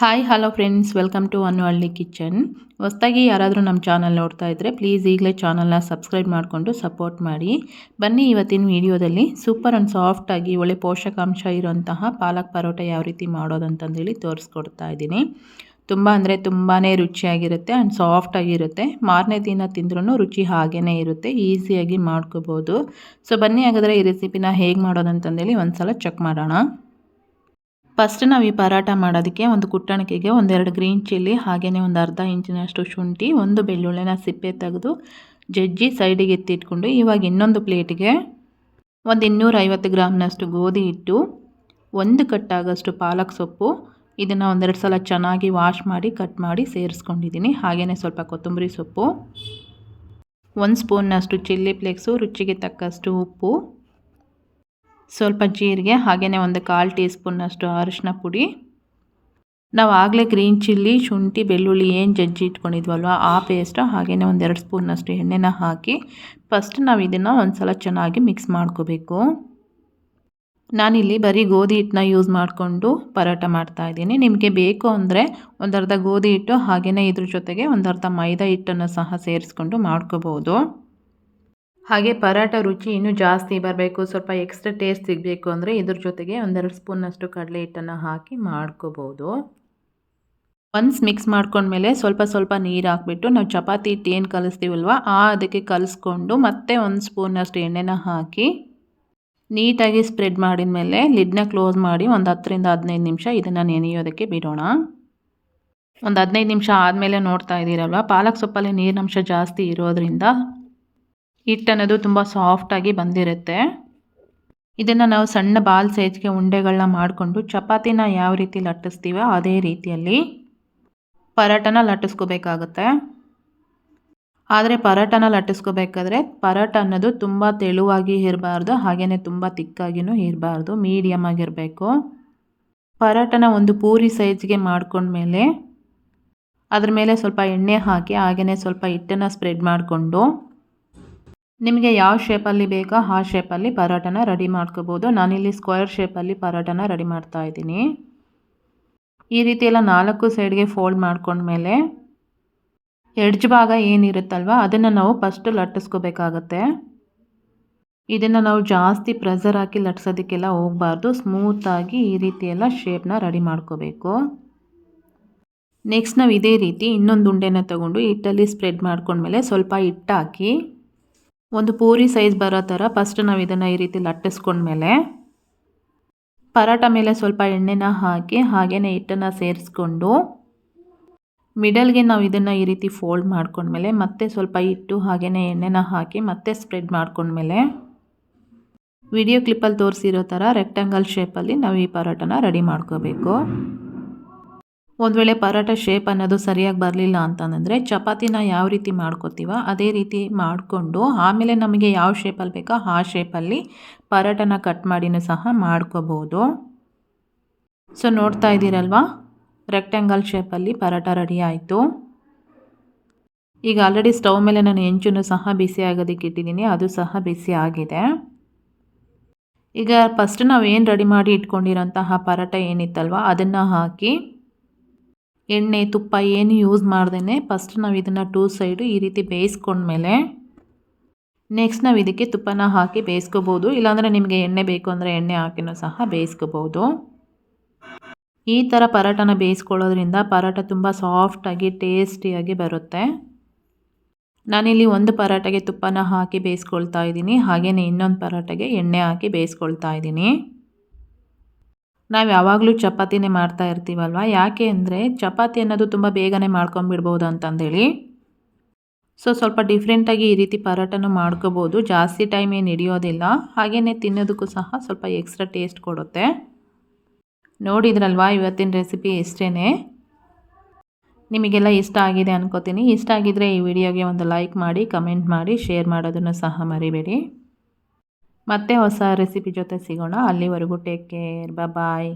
Hi hello friends welcome to ಅನ್ನು ಹಳ್ಳಿ kitchen ಹೊಸ್ದಾಗಿ ಯಾರಾದರೂ ನಮ್ಮ ಚಾನಲ್ ನೋಡ್ತಾ ಇದ್ದರೆ ಪ್ಲೀಸ್ ಈಗಲೇ ಚಾನಲ್ನ ಸಬ್ಸ್ಕ್ರೈಬ್ ಮಾಡಿಕೊಂಡು ಸಪೋರ್ಟ್ ಮಾಡಿ. ಬನ್ನಿ ಇವತ್ತಿನ ವಿಡಿಯೋದಲ್ಲಿ ಸೂಪರ್ ಆ್ಯಂಡ್ ಸಾಫ್ಟಾಗಿ ಒಳ್ಳೆ ಪೋಷಕಾಂಶ ಇರುವಂತಹ ಪಾಲಕ್ ಪರೋಟ ಯಾವ ರೀತಿ ಮಾಡೋದು ಅಂತಂದೇಳಿ ತೋರಿಸ್ಕೊಡ್ತಾ ಇದ್ದೀನಿ. ತುಂಬ ಅಂದರೆ ತುಂಬಾ ರುಚಿಯಾಗಿರುತ್ತೆ ಆ್ಯಂಡ್ ಸಾಫ್ಟಾಗಿರುತ್ತೆ ಮಾರನೇ ದಿನ ತಿಂದ್ರೂ ರುಚಿ ಹಾಗೇ ಇರುತ್ತೆ ಈಸಿಯಾಗಿ ಮಾಡ್ಕೋಬೋದು. ಸೊ ಬನ್ನಿ ಹಾಗಾದರೆ ಈ ರೆಸಿಪಿನ ಹೇಗೆ ಮಾಡೋದಂತಂದೇಳಿ ಒಂದು ಸಲ ಚೆಕ್ ಮಾಡೋಣ. ಫಸ್ಟ್ ನಾವು ಈ ಪರಾಟ ಮಾಡೋದಕ್ಕೆ ಒಂದು ಕುಟ್ಟಣಿಕೆಗೆ ಒಂದೆರಡು ಗ್ರೀನ್ ಚಿಲ್ಲಿ ಹಾಗೆಯೇ ಒಂದು ಅರ್ಧ ಇಂಚಿನಷ್ಟು ಶುಂಠಿ, ಒಂದು ಬೆಳ್ಳುಳ್ಳಿನ ಸಿಪ್ಪೆ ತೆಗೆದು ಜಜ್ಜಿ ಸೈಡಿಗೆ ಎತ್ತಿಟ್ಕೊಂಡು ಇವಾಗ ಇನ್ನೊಂದು ಪ್ಲೇಟಿಗೆ ಒಂದು ಇನ್ನೂರೈವತ್ತು ಗ್ರಾಮ್ನಷ್ಟು ಗೋಧಿ ಹಿಟ್ಟು, ಒಂದು ಕಟ್ಟಾಗಷ್ಟು ಪಾಲಕ್ ಸೊಪ್ಪು, ಇದನ್ನು ಒಂದೆರಡು ಸಲ ಚೆನ್ನಾಗಿ ವಾಶ್ ಮಾಡಿ ಕಟ್ ಮಾಡಿ ಸೇರಿಸ್ಕೊಂಡಿದ್ದೀನಿ. ಹಾಗೆಯೇ ಸ್ವಲ್ಪ ಕೊತ್ತಂಬರಿ ಸೊಪ್ಪು, ಒಂದು ಸ್ಪೂನ್ನಷ್ಟು ಚಿಲ್ಲಿ ಫ್ಲೇಕ್ಸು ರುಚಿಗೆ ತಕ್ಕಷ್ಟು ಉಪ್ಪು ಸ್ವಲ್ಪ ಜೀರಿಗೆ ಹಾಗೆಯೇ ಒಂದು ಕಾಲು ಟೀ ಸ್ಪೂನ್ನಷ್ಟು ಅರಿಶಿನ ಪುಡಿ. ನಾವು ಆಗಲೇ ಗ್ರೀನ್ ಚಿಲ್ಲಿ, ಶುಂಠಿ, ಬೆಳ್ಳುಳ್ಳಿ ಏನು ಜಜ್ಜಿ ಇಟ್ಕೊಂಡಿದ್ವಲ್ವ, ಆ ಪೇಸ್ಟು ಹಾಗೆಯೇ ಒಂದೆರಡು ಸ್ಪೂನ್ನಷ್ಟು ಎಣ್ಣೆನ ಹಾಕಿ ಫಸ್ಟ್ ನಾವು ಇದನ್ನು ಒಂದು ಸಲ ಚೆನ್ನಾಗಿ ಮಿಕ್ಸ್ ಮಾಡ್ಕೋಬೇಕು. ನಾನಿಲ್ಲಿ ಬರೀ ಗೋಧಿ ಹಿಟ್ಟನ್ನ ಯೂಸ್ ಮಾಡಿಕೊಂಡು ಪರೋಟ ಮಾಡ್ತಾಯಿದ್ದೀನಿ ನಿಮಗೆ ಬೇಕು ಅಂದರೆ ಒಂದರ್ಧ ಗೋಧಿ ಹಿಟ್ಟು ಹಾಗೆಯೇ ಇದ್ರ ಜೊತೆಗೆ ಒಂದರ್ಧ ಮೈದಾ ಹಿಟ್ಟನ್ನು ಸಹ ಸೇರಿಸ್ಕೊಂಡು ಮಾಡ್ಕೋಬೋದು. ಹಾಗೆ ಪರಾಟ ರುಚಿ ಇನ್ನೂ ಜಾಸ್ತಿ ಬರಬೇಕು, ಸ್ವಲ್ಪ ಎಕ್ಸ್ಟ್ರಾ ಟೇಸ್ಟ್ ಸಿಗಬೇಕು ಅಂದರೆ ಇದ್ರ ಜೊತೆಗೆ ಒಂದೆರಡು ಸ್ಪೂನಷ್ಟು ಕಡಲೆ ಹಿಟ್ಟನ್ನು ಹಾಕಿ ಮಾಡ್ಕೋಬೋದು. ಒನ್ಸ್ ಮಿಕ್ಸ್ ಮಾಡ್ಕೊಂಡ್ಮೇಲೆ ಸ್ವಲ್ಪ ಸ್ವಲ್ಪ ನೀರು ಹಾಕ್ಬಿಟ್ಟು ನಾವು ಚಪಾತಿ ಹಿಟ್ಟು ಏನು ಕಲಿಸ್ತೀವಲ್ವ, ಆ ಅದಕ್ಕೆ ಕಲಿಸ್ಕೊಂಡು ಮತ್ತೆ ಒಂದು ಸ್ಪೂನಷ್ಟು ಎಣ್ಣೆನ ಹಾಕಿ ನೀಟಾಗಿ ಸ್ಪ್ರೆಡ್ ಮಾಡಿದ ಮೇಲೆ ಲಿಡ್ನ ಕ್ಲೋಸ್ ಮಾಡಿ ಒಂದು ಹತ್ತರಿಂದ ಹದಿನೈದು ನಿಮಿಷ ಇದನ್ನು ನೆನೆಯೋದಕ್ಕೆ ಬಿಡೋಣ. ಒಂದು ಹದಿನೈದು ನಿಮಿಷ ಆದಮೇಲೆ ನೋಡ್ತಾ ಇದ್ದೀರಲ್ವ, ಪಾಲಕ್ ಸೊಪ್ಪಲ್ಲಿ ನೀರಿನಂಶ ಜಾಸ್ತಿ ಇರೋದ್ರಿಂದ ಹಿಟ್ಟನ್ನೋದು ತುಂಬ ಸಾಫ್ಟಾಗಿ ಬಂದಿರುತ್ತೆ. ಇದನ್ನು ನಾವು ಸಣ್ಣ ಬಾಲ್ ಸೈಜ್ಗೆ ಉಂಡೆಗಳನ್ನ ಮಾಡಿಕೊಂಡು ಚಪಾತಿನ ಯಾವ ರೀತಿ ಲಟ್ಟಿಸ್ತೀವೋ ಅದೇ ರೀತಿಯಲ್ಲಿ ಪರಾಟನ ಲಟ್ಟಿಸ್ಕೋಬೇಕಾಗುತ್ತೆ. ಆದರೆ ಪರಾಟನ ಲಟ್ಟಿಸ್ಕೋಬೇಕಾದ್ರೆ ಪರಾಟ ಅನ್ನೋದು ತುಂಬ ತೆಳುವಾಗಿ ಇರಬಾರ್ದು ಹಾಗೆಯೇ ತುಂಬ ತಿಕ್ಕಾಗಿಯೂ ಇರಬಾರ್ದು ಮೀಡಿಯಮ್ ಆಗಿರಬೇಕು. ಪರಾಟನ ಒಂದು ಪೂರಿ ಸೈಜ್ಗೆ ಮಾಡಿಕೊಂಡ್ಮೇಲೆ ಅದ್ರ ಮೇಲೆ ಸ್ವಲ್ಪ ಎಣ್ಣೆ ಹಾಕಿ ಹಾಗೆಯೇ ಸ್ವಲ್ಪ ಹಿಟ್ಟನ್ನು ಸ್ಪ್ರೆಡ್ ಮಾಡಿಕೊಂಡು ನಿಮಗೆ ಯಾವ ಶೇಪಲ್ಲಿ ಬೇಕೋ ಆ ಶೇಪಲ್ಲಿ ಪರೋಟನ ರೆಡಿ ಮಾಡ್ಕೋಬೋದು. ನಾನಿಲ್ಲಿ ಸ್ಕ್ವೇರ್ ಶೇಪಲ್ಲಿ ಪರೋಟನ ರೆಡಿ ಮಾಡ್ತಾ ಇದ್ದೀನಿ. ಈ ರೀತಿ ಎಲ್ಲ ನಾಲ್ಕು ಸೈಡ್ಗೆ ಫೋಲ್ಡ್ ಮಾಡ್ಕೊಂಡ್ಮೇಲೆ ಎಡ್ಜ್ ಭಾಗ ಏನಿರುತ್ತಲ್ವ, ಅದನ್ನು ನಾವು ಫಸ್ಟ್ ಲಟ್ಟಿಸ್ಕೋಬೇಕಾಗತ್ತೆ. ಇದನ್ನು ನಾವು ಜಾಸ್ತಿ ಪ್ರೆಸರ್ ಹಾಕಿ ಲಟ್ಸೋದಕ್ಕೆಲ್ಲ ಹೋಗಬಾರ್ದು. ಸ್ಮೂತಾಗಿ ಈ ರೀತಿ ಎಲ್ಲ ಶೇಪ್ನ ರೆಡಿ ಮಾಡ್ಕೋಬೇಕು. ನೆಕ್ಸ್ಟ್ ನಾವು ಇದೇ ರೀತಿ ಇನ್ನೊಂದು ಉಂಡೆನ ತಗೊಂಡು ಹಿಟ್ಟಲ್ಲಿ ಸ್ಪ್ರೆಡ್ ಮಾಡ್ಕೊಂಡ್ಮೇಲೆ ಸ್ವಲ್ಪ ಹಿಟ್ಟು ಹಾಕಿ ಒಂದು ಪೂರಿ ಸೈಜ್ ಬರೋ ಥರ ಫಸ್ಟ್ ನಾವು ಇದನ್ನು ಈ ರೀತಿ ಲಟ್ಟಿಸ್ಕೊಂಡ್ಮೇಲೆ ಪರಾಟ ಮೇಲೆ ಸ್ವಲ್ಪ ಎಣ್ಣೆನ ಹಾಕಿ ಹಾಗೆಯೇ ಹಿಟ್ಟನ್ನು ಸೇರಿಸ್ಕೊಂಡು ಮಿಡಲ್ಗೆ ನಾವು ಇದನ್ನು ಈ ರೀತಿ ಫೋಲ್ಡ್ ಮಾಡ್ಕೊಂಡ್ಮೇಲೆ ಮತ್ತೆ ಸ್ವಲ್ಪ ಹಿಟ್ಟು ಹಾಗೆಯೇ ಎಣ್ಣೆನ ಹಾಕಿ ಮತ್ತೆ ಸ್ಪ್ರೆಡ್ ಮಾಡ್ಕೊಂಡ್ಮೇಲೆ ವಿಡಿಯೋ ಕ್ಲಿಪ್ಪಲ್ಲಿ ತೋರಿಸಿರೋ ಥರ ರೆಕ್ಟಾಂಗಲ್ ಶೇಪಲ್ಲಿ ನಾವು ಈ ಪರೋಟನ ರೆಡಿ ಮಾಡ್ಕೋಬೇಕು. ಒಂದು ವೇಳೆ ಪರೋಟ ಶೇಪ್ ಅನ್ನೋದು ಸರಿಯಾಗಿ ಬರಲಿಲ್ಲ ಅಂತಂದರೆ ಚಪಾತಿನ ಯಾವ ರೀತಿ ಮಾಡ್ಕೋತೀವ, ಅದೇ ರೀತಿ ಮಾಡಿಕೊಂಡು ಆಮೇಲೆ ನಮಗೆ ಯಾವ ಶೇಪಲ್ಲಿ ಬೇಕೋ ಆ ಶೇಪಲ್ಲಿ ಪರೋಟನ ಕಟ್ ಮಾಡಿನೂ ಸಹ ಮಾಡ್ಕೋಬೋದು. ಸೊ ನೋಡ್ತಾ ಇದ್ದೀರಲ್ವಾ? ರೆಕ್ಟ್ಯಾಂಗಲ್ ಶೇಪಲ್ಲಿ ಪರೋಟ ರೆಡಿ ಆಯಿತು. ಈಗ ಆಲ್ರೆಡಿ ಸ್ಟವ್ ಮೇಲೆ ನಾನು ಹೆಂಚೂ ಸಹ ಬಿಸಿ ಆಗೋದಕ್ಕೆ ಇಟ್ಟಿದ್ದೀನಿ, ಅದು ಸಹ ಬಿಸಿ ಆಗಿದೆ. ಈಗ ಫಸ್ಟ್ ನಾವು ಏನು ರೆಡಿ ಮಾಡಿ ಇಟ್ಕೊಂಡಿರೋಂತಹ ಪರೋಟ ಏನಿತ್ತಲ್ವ, ಅದನ್ನು ಹಾಕಿ ಎಣ್ಣೆ, ತುಪ್ಪ ಏನು ಯೂಸ್ ಮಾಡ್ದೇ ಫಸ್ಟ್ ನಾವು ಇದನ್ನು ಟೂ ಸೈಡು ಈ ರೀತಿ ಬೇಯಿಸ್ಕೊಂಡ್ಮೇಲೆ ನೆಕ್ಸ್ಟ್ ನಾವು ಇದಕ್ಕೆ ತುಪ್ಪನ ಹಾಕಿ ಬೇಯಿಸ್ಕೋಬೋದು. ಇಲ್ಲಾಂದರೆ ನಿಮಗೆ ಎಣ್ಣೆ ಬೇಕು ಅಂದರೆ ಎಣ್ಣೆ ಹಾಕಿನೂ ಸಹ ಬೇಯಿಸ್ಕೋಬೋದು. ಈ ಥರ ಪರೋಟನ ಬೇಯಿಸ್ಕೊಳ್ಳೋದ್ರಿಂದ ಪರೋಟ ತುಂಬ ಸಾಫ್ಟಾಗಿ ಟೇಸ್ಟಿಯಾಗಿ ಬರುತ್ತೆ. ನಾನಿಲ್ಲಿ ಒಂದು ಪರೋಟಗೆ ತುಪ್ಪನ ಹಾಕಿ ಬೇಯಿಸ್ಕೊಳ್ತಾ ಇದ್ದೀನಿ. ಹಾಗೆಯೇ ಇನ್ನೊಂದು ಪರೋಟಗೆ ಎಣ್ಣೆ ಹಾಕಿ ಬೇಯಿಸ್ಕೊಳ್ತಾ ಇದ್ದೀನಿ. ನಾವು ಯಾವಾಗಲೂ ಚಪಾತಿನೇ ಮಾಡ್ತಾ ಇರ್ತೀವಲ್ವ? ಯಾಕೆ ಅಂದರೆ ಚಪಾತಿ ಅನ್ನೋದು ತುಂಬ ಬೇಗನೆ ಮಾಡ್ಕೊಂಬಿಡ್ಬೋದು ಅಂತಂದೇಳಿ. ಸೊ ಸ್ವಲ್ಪ ಡಿಫ್ರೆಂಟಾಗಿ ಈ ರೀತಿ ಪರೋಟನೂ ಮಾಡ್ಕೋಬೋದು. ಜಾಸ್ತಿ ಟೈಮ್ ಏನು ಹಿಡಿಯೋದಿಲ್ಲ. ಹಾಗೆಯೇ ತಿನ್ನೋದಕ್ಕೂ ಸಹ ಸ್ವಲ್ಪ ಎಕ್ಸ್ಟ್ರಾ ಟೇಸ್ಟ್ ಕೊಡುತ್ತೆ. ನೋಡಿದ್ರಲ್ವಾ ಇವತ್ತಿನ ರೆಸಿಪಿ ಇಷ್ಟೇ ನಿಮಗೆಲ್ಲ ಇಷ್ಟ ಆಗಿದೆ ಅನ್ಕೋತೀನಿ. ಇಷ್ಟ ಆಗಿದ್ದರೆ ಈ ವಿಡಿಯೋಗೆ ಒಂದು ಲೈಕ್ ಮಾಡಿ ಕಮೆಂಟ್ ಮಾಡಿ ಶೇರ್ ಮಾಡೋದನ್ನು ಸಹ ಮರಿಬೇಡಿ. ಮತ್ತೆ ಹೊಸ ರೆಸಿಪಿ ಜೊತೆ ಸಿಗೋಣ. ಅಲ್ಲಿವರೆಗೂ ಟೇಕ್ ಕೇರ್ ಬಾಯ್